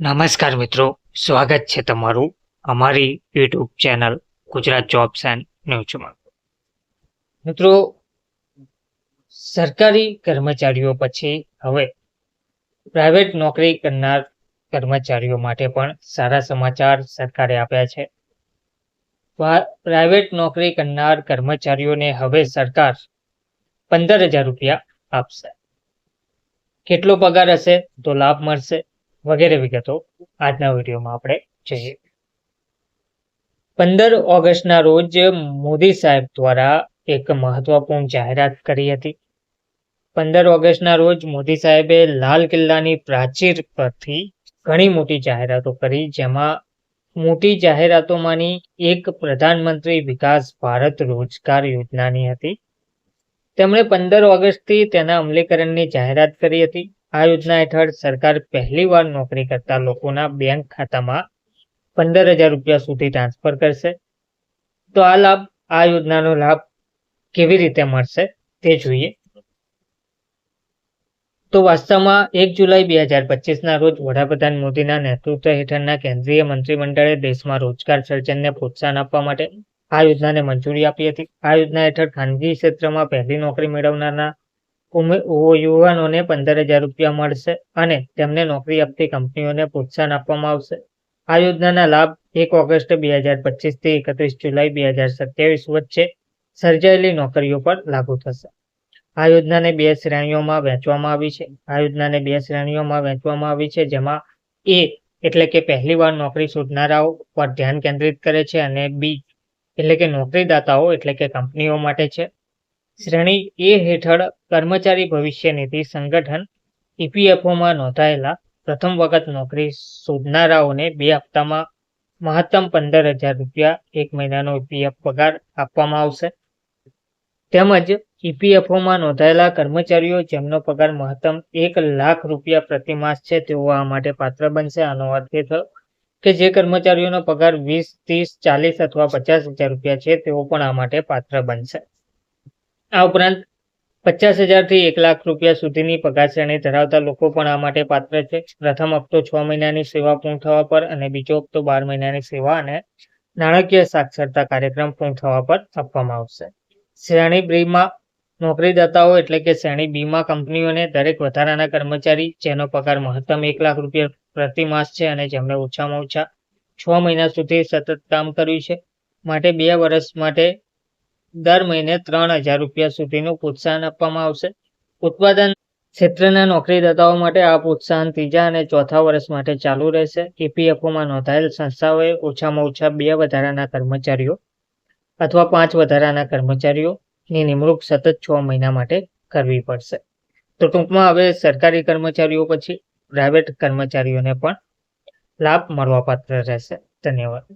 નમસ્કાર મિત્રો, સ્વાગત છે તમારું અમારી YouTube channel Gujarat jobs and ન્યૂઝમાં મિત્રો, સરકારી કર્મચારીઓ પછી હવે પ્રાઇવેટ નોકરી કરનાર કર્મચારીઓ માટે પણ સારા સમાચાર સરકારે આપ્યા છે. પ્રાઇવેટ નોકરી કરનાર કર્મચારીઓને હવે સરકાર પંદર હજાર રૂપિયા આપશે. કેટલો પગાર હશે તો લાભ મળશે? વગેરે વિગતો આજના વિડીયોમાં આપણે જોઈએ. પંદર ઓગસ્ટના રોજ મોદી સાહેબ દ્વારા એક મહત્વપૂર્ણ જાહેરાત કરી હતી. પંદર ઓગસ્ટના રોજ મોદી સાહેબે લાલ કિલ્લાની પ્રાચીર પરથી ઘણી મોટી જાહેરાતો કરી, જેમાં મોટી જાહેરાતોમાંની એક પ્રધાનમંત્રી વિકાસ ભારત રોજગાર યોજનાની હતી. તેમણે પંદર ઓગસ્ટથી તેના અમલીકરણની જાહેરાત કરી હતી. આ યોજના હેઠળ સરકાર પહેલીવાર નોકરી કરતા લોકોના બેંક ખાતામાં પંદર હજાર રૂપિયા સુધી ટ્રાન્સફર કરશે. તો આ લાભ, આ યોજનાનો લાભ કેવી રીતે મળશે તે જોઈએ. તો વાસ્તવમાં એક જુલાઈ બે હજાર પચીસના રોજ વડાપ્રધાન મોદીના નેતૃત્વ હેઠળના કેન્દ્રીય મંત્રીમંડળે દેશમાં રોજગાર સર્જનને પ્રોત્સાહન આપવા માટે આ યોજનાને મંજૂરી આપી હતી. આ યોજના હેઠળ ખાનગી ક્ષેત્રમાં પહેલી નોકરી મેળવનારના યુવાનોને પંદર હજાર રૂપિયા મળશે અને તેમને નોકરી આપતી કંપનીઓને પ્રોત્સાહન આપવામાં આવશે. આ યોજનાના લાભ એક ઓગસ્ટ બે હજાર પચીસથી એકત્રીસ જુલાઈ બે હજાર સત્યાવીસ વચ્ચે સર્જાયેલી નોકરીઓ પર લાગુ થશે. આ યોજનાને બે શ્રેણીઓમાં વહેંચવામાં આવી છે. આ યોજનાને બે શ્રેણીઓમાં વહેંચવામાં આવી છે, જેમાં એ એટલે કે પહેલીવાર નોકરી શોધનારાઓ પર ધ્યાન કેન્દ્રિત કરે છે અને બી એટલે કે નોકરીદાતાઓ એટલે કે કંપનીઓ માટે છે. શ્રેણી એ હેઠળ કર્મચારી ભવિષ્ય નિધિ સંગઠન ઇપીએફઓમાં નોંધાયેલા પ્રથમ વખત નોકરી શોધનારાઓને બે હપ્તામાં મહત્તમ પંદર હજાર રૂપિયા એક મહિનાનો ઇપીએફ પગાર આપવામાં આવશે. તેમજ ઇપીએફઓમાં નોંધાયેલા કર્મચારીઓ જેમનો પગાર મહત્તમ એક લાખ રૂપિયા પ્રતિ માસ છે, તેઓ આ માટે પાત્ર બનશે. આનો અર્થ એ થયો કે જે કર્મચારીઓનો પગાર વીસ, ત્રીસ, ચાલીસ અથવા પચાસ હજાર રૂપિયા છે, તેઓ પણ આ માટે પાત્ર બનશે. આ ઉપરાંત પચાસ હજારથી એક લાખ રૂપિયા સુધીની પગાર શ્રેણી ધરાવતા લોકો પણ આ માટે પાત્ર છે. પ્રથમ હપ્તો છ મહિનાની સેવા પૂર્ણ થવા પર અને બીજો હપ્તો બાર મહિનાની સેવા અને નાણાકીય સાક્ષરતા કાર્યક્રમ પૂર્ણ થવા પર આપવામાં આવશે. શ્રેણી બ્રીમાં નોકરીદાતાઓ એટલે કે શ્રેણી બીમા કંપનીઓને દરેક વધારાના કર્મચારી, જેનો પગાર મહત્તમ એક લાખ રૂપિયા પ્રતિ માસ છે અને જેમણે ઓછામાં ઓછા છ મહિના સુધી સતત કામ કર્યું છે. માટે બે વર્ષ માટે દર મહિને ત્રણ હજાર રૂપિયા સુધીનું પ્રોત્સાહન આપવામાં આવશે. ઉત્પાદન ક્ષેત્રના નોકરીદાતાઓ માટે આ પ્રોત્સાહન ત્રીજા અને ચોથા વર્ષ માટે ચાલુ રહેશે. ઈપીએફઓમાં નોંધાયેલ સંસ્થાઓએ ઓછામાં ઓછા બે વધારાના કર્મચારીઓ અથવા પાંચ વધારાના કર્મચારીઓની નિમણૂક સતત છ મહિના માટે કરવી પડશે. તો ટૂંકમાં હવે સરકારી કર્મચારીઓ પછી પ્રાઇવેટ કર્મચારીઓને પણ લાભ મળવાપાત્ર રહેશે. ધન્યવાદ.